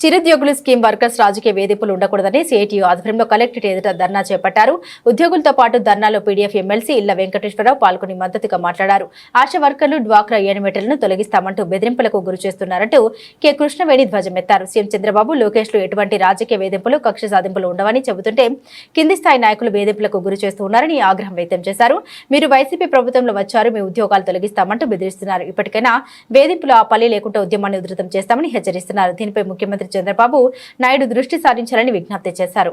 చిరుద్యోగులు scheme workers రాజకీయ వేధింపులు ఉండకూడదని సిఐటియు ఆధ్వర్యంలో కలెక్టరేట్ ఎదుట ధర్నా చేపట్టారు. ఉద్యోగులతో పాటు ధర్నాలో పీడీఎఫ్ ఎమ్మెల్సీ ఇళ్ళ వెంకటేశ్వరరావు పాల్గొని మద్దతుగా మాట్లాడారు. ఆశా వర్కర్లు డ్వాక్రా యానిమేటర్లను తొలగిస్తామంటూ బెదిరింపులకు గురి చేస్తున్నారంటూ కె. కృష్ణవేణి ధ్వజమెత్తారు. సీఎం చంద్రబాబు లోకేష్లో ఎటువంటి రాజకీయ వేధింపులు కక్ష సాధింపులు ఉండవని చెబుతుంటే కింది స్థాయి నాయకులు వేధింపులకు గురి చేస్తున్నారని ఆగ్రహం వ్యక్తం చేశారు. మీరు వైసీపీ ప్రభుత్వంలో వచ్చారు మీ ఉద్యోగాలు తొలగిస్తామంటూ బెదిరిస్తున్నారు. ఇప్పటికైనా వేధింపులు ఆ ఆపాలి లేకుండా ఉద్యమాన్ని ఉధృతం చేస్తామని హెచ్చరిస్తున్నారు. దీనిపై ముఖ్యమంత్రి చంద్రబాబు నాయుడు దృష్టి సారించాలని విజ్ఞప్తి చేశారు.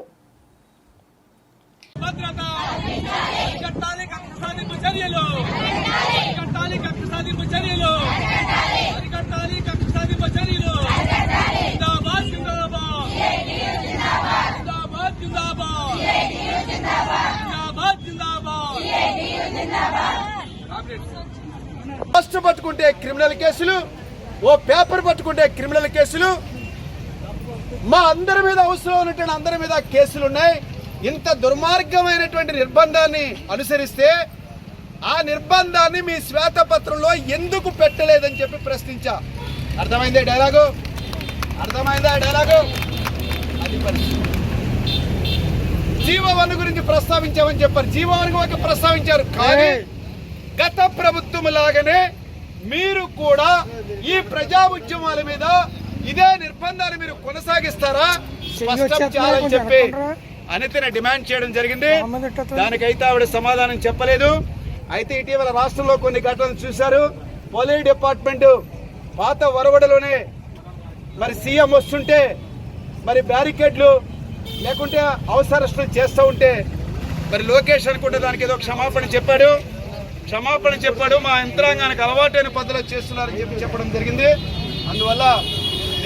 పోస్ట్ పట్టుకుంటే క్రిమినల్ కేసులు ఓ పేపర్ పట్టుకుంటే క్రిమినల్ కేసులు మా అందరి మీద అవసరం ఉన్నటువంటి అందరి మీద కేసులు ఉన్నాయి ఇంత దుర్మార్గమైనటువంటి నిర్బంధాన్ని అనుసరిస్తే ఆ నిర్బంధాన్ని మీ శ్వేతపత్రంలో ఎందుకు పెట్టలేదని చెప్పి ప్రశ్నించా. అర్థమైందే డైలాగు? అర్థమైందా డైలాగు? అది పరిస్థితి జీవవన్ గురించి ప్రస్తావించామని చెప్పారు. జీవవన్ గురించి ప్రస్తావించారు. కానీ గత ప్రభుత్వం లాగానే మీరు కూడా ఈ ప్రజా ఉద్యమాల మీద ఇదే నిర్బంధాలు మీరు కొనసాగిస్తారా? స్పష్టం చేయాలని చెప్పి అనితని డిమాండ్ చేయడం జరిగింది. దానికైతే ఆవిడ సమాధానం చెప్పలేదు. అయితే ఇటీవల రాష్ట్రంలో కొన్ని ఘటనలు చూశారు. పోలీస్ డిపార్ట్మెంట్ పాత వరవడలోనే మరి సీఎం వస్తుంటే మరి బ్యారికేడ్లు లేకుంటే అవసరస్తులు చేస్తూ ఉంటే మరి లోకేష్ అనుకుంటే దానికి ఏదో క్షమాపణ చెప్పాడు. క్షమాపణ చెప్పాడు. మా యంత్రాంగానికి అలవాటైన పద్ధతిలో చేస్తున్నారని చెప్పి చెప్పడం జరిగింది. అందువల్ల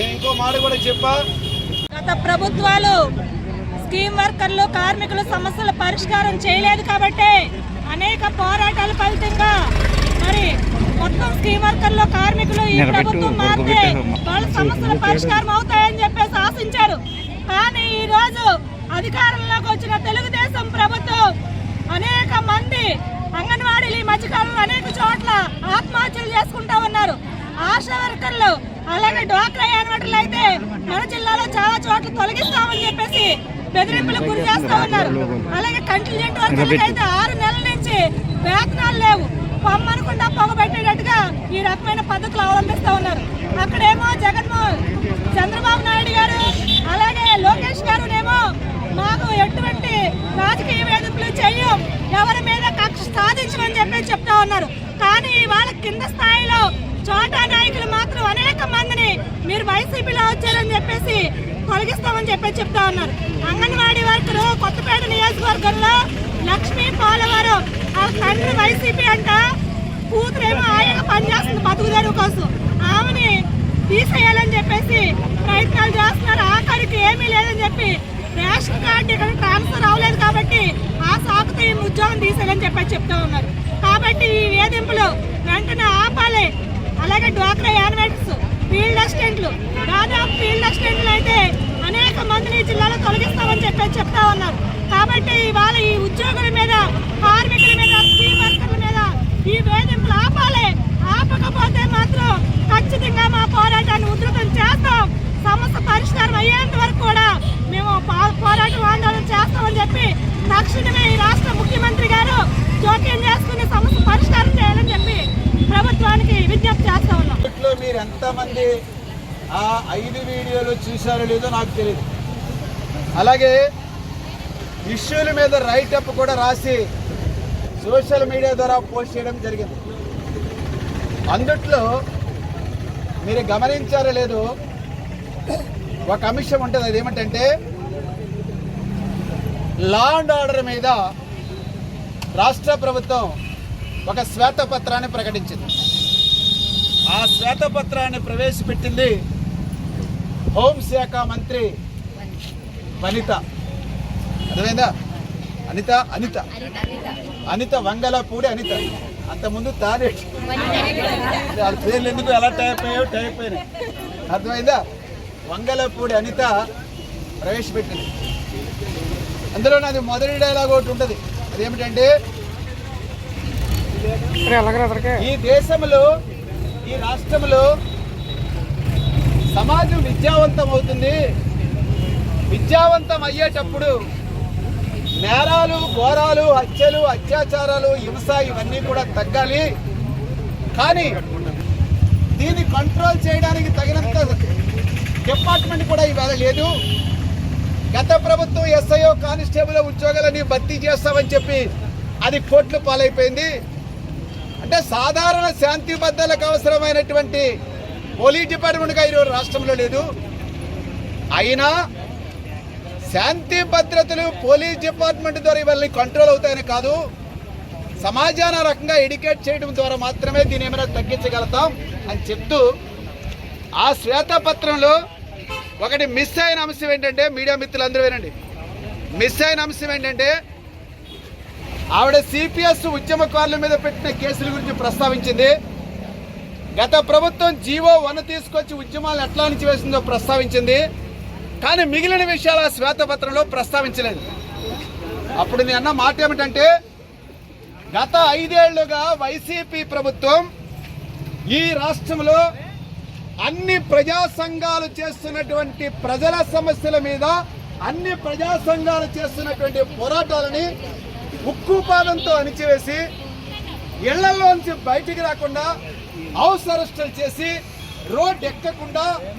నేను ఇంకో మాట కూడా చెప్పా. గత ప్రభుత్వాలు స్కీమ్ వర్కర్లు కార్మికుల సమస్యల పరిష్కారం చేయలేదు కాబట్టి అనేక పోరాటాల ఫలితంగా మరి మొత్తం స్కీమ్ వర్కర్లు కార్మికులు ఈ ప్రభుత్వం మారితే వాళ్ళ సమస్యల పరిష్కారం అవుతాయని చెప్పేసి ఆశించారు. కానీ ఈ రోజు అధికారంలోకి వచ్చిన తెలుగుదేశం ప్రభుత్వం అనేక మంది అంగన్వాడీలు ఈ మధ్యకాలంలో అనేక చోట్ల ఆత్మహత్యలు చేసుకుంటా ఉన్నారు. ఆశా వర్కర్లు అలాగే డ్వాక్రా యానిమేటర్లు అయితే మన జిల్లాలో చాలా చోట్ల తొలగిస్తామని చెప్పేసి బెదిరింపులకు గురి చేస్తా ఉన్నారు. అలాగే కంటిన్యూట్ వర్కర్లకు అయితే ఆరు నెలల నుంచి వేతనాలు లేవు. పొమ్మనుకుండా పొగబెట్టేటట్టుగా ఈ రకమైన పద్ధతులు అవలంబిస్తా ఉన్నారు. అక్కడేమో జగన్మోహన్ చంద్రబాబు నాయుడు గారు అలాగే లోకేష్ గారునేమో మాకు ఎటువంటి రాజకీయ వేధింపులు చెయ్యం ఎవరి మీద కక్ష సాధించమని చెప్పి చెప్తా ఉన్నారు. కానీ వాళ్ళ కింద స్థాయిలో చోటా నాయకులు మాత్రం అనేక మందిని మీరు వైసీపీలో వచ్చారని చెప్పేసి తొలగిస్తామని చెప్పి చెప్తా ఉన్నారు. అంగన్వాడీ వర్కరు కొత్తపేట నియోజకవర్గంలో లక్ష్మీ పోలవరం ఆ తండ్రి వైసీపీ అంట కూతురేమో ఆయన పనిచేస్తుంది బతుకుదేరు కోసం. ఆమెని తీసేయాలని చెప్పేసి ప్రయత్నాలు చేస్తున్నారు. ఆఖరికి ఏమీ లేదని చెప్పి రేషన్ కార్డు ఇక్కడ ట్రాన్స్ఫర్ అవ్వలేదు కాబట్టి ఆ సాకుతో ఈ ఉద్యోగం తీసేయాలని చెప్పి చెప్తా ఉన్నారు. కాబట్టి ఈ వేధింపులు వెంటనే ఆపాలి. అలాగే డ్వాక్రా యానిమేటర్స్ ఫీల్డ్ అసిస్టెంట్లు. దాదాపు ఫీల్డ్ అసిస్టెంట్లు అయితే అనేక మందిని జిల్లాలో తొలగిస్తామని చెప్పి చెప్తా ఉన్నారు. కాబట్టి ఇవాళ ఈ ఉద్యోగుల మీద కార్మికుల మీద స్కీమ్ వర్కర్ల మీద ఈ వేధింపులు ఆపాలి. ఆపకపోతే మాత్రం ఖచ్చితంగా మా పోరాటాన్ని ఉధృతం చేస్తాం. సమస్య పరిష్కారం అయ్యేంత వరకు కూడా మేము పా- పోరాటం ఆందోళన చేస్తామని చెప్పి తక్షణమే ఈ రాష్ట్ర జోక్యం చేసుకునే సమస్య పరిష్కారం చేయాలని చెప్పి ప్రభుత్వానికి విజ్ఞప్తి చేస్తా ఉన్నాం. మీరు ఎంతమంది ఆ ఐదు వీడియోలు చూశారో లేదో నాకు తెలియదు అలాగే ఇష్యూల మీద రైట్ అప్ కూడా రాసి సోషల్ మీడియా ద్వారా పోస్ట్ చేయడం జరిగింది. అందుట్లో మీరు గమనించారో లేదో ఒక అంశం ఉంటుంది. అది ఏమిటంటే లా అండ్ ఆర్డర్ మీద రాష్ట్ర ప్రభుత్వం ఒక శ్వేతపత్రాన్ని ప్రకటించింది. ఆ శ్వేతపత్రాన్ని ప్రవేశపెట్టింది హోంశాఖ మంత్రి వనిత. అర్థమైందా? అనిత అనిత. అనిత వంగలపూడి అనిత. అంతకుముందు తానే. వాళ్ళ పేర్లు ఎందుకు ఎలా టైప్ అయ్యావు టైప్ అయినాయి అర్థమైందా? వంగలపూడి అనిత ప్రవేశపెట్టింది. అందులో నాది మొదటి డైలాగ్ ఒకటి ఉంటుంది. అదేమిటంటే ఈ దేశంలో ఈ రాష్ట్రంలో సమాజం విద్యావంతం అవుతుంది. విద్యావంతం అయ్యేటప్పుడు నేరాలు ఘోరాలు హత్యలు అత్యాచారాలు హింస ఇవన్నీ కూడా తగ్గాలి. కానీ దీన్ని కంట్రోల్ చేయడానికి తగినంత డిపార్ట్మెంట్ కూడా ఇవాళ లేదు. గత ప్రభుత్వం ఎస్ఐఓ కానిస్టేబుల్ ఉద్యోగాలని భర్తీ చేస్తామని చెప్పి అది కోట్లు పాలైపోయింది. అంటే సాధారణ శాంతి భద్రతలకు అవసరమైనటువంటి పోలీస్ డిపార్ట్మెంట్గా ఈరోజు రాష్ట్రంలో లేదు. అయినా శాంతి భద్రతలు పోలీస్ డిపార్ట్మెంట్ ద్వారా ఇవన్నీ కంట్రోల్ అవుతాయని కాదు సమాజాన రకంగా ఎడ్యుకేట్ చేయడం ద్వారా మాత్రమే దీని ఏమైనా తగ్గించగలుగుతాం అని చెప్తూ ఆ శ్వేతపత్రంలో ఒకటి మిస్ అయిన అంశం ఏంటంటే మీడియా మిత్రులందరూ వినండి. మిస్ అయిన అంశం ఏంటంటే ఆవిడ సిపిఎస్ ఉద్యమకారుల మీద పెట్టిన కేసుల గురించి ప్రస్తావించింది. గత ప్రభుత్వం జీవో వన్ తీసుకొచ్చి ఉద్యమాలు ఎట్లా నుంచి వేసిందో ప్రస్తావించింది. కానీ మిగిలిన విషయాలు ఆ శ్వేతపత్రంలో ప్రస్తావించలేదు. అప్పుడు నేను అన్న మాట ఏమిటంటే గత ఐదేళ్ళుగా వైసీపీ ప్రభుత్వం ఈ రాష్ట్రంలో అన్ని ప్రజా సంఘాలు చేస్తున్నటువంటి ప్రజల సమస్యల మీద అన్ని ప్రజా సంఘాలు చేస్తున్నటువంటి పోరాటాలని ఉక్కుపాదంతో అణిచివేసి ఇళ్ళలోంచి బయటికి రాకుండా హౌస్ అరెస్టులు చేసి రోడ్ ఎక్కకుండా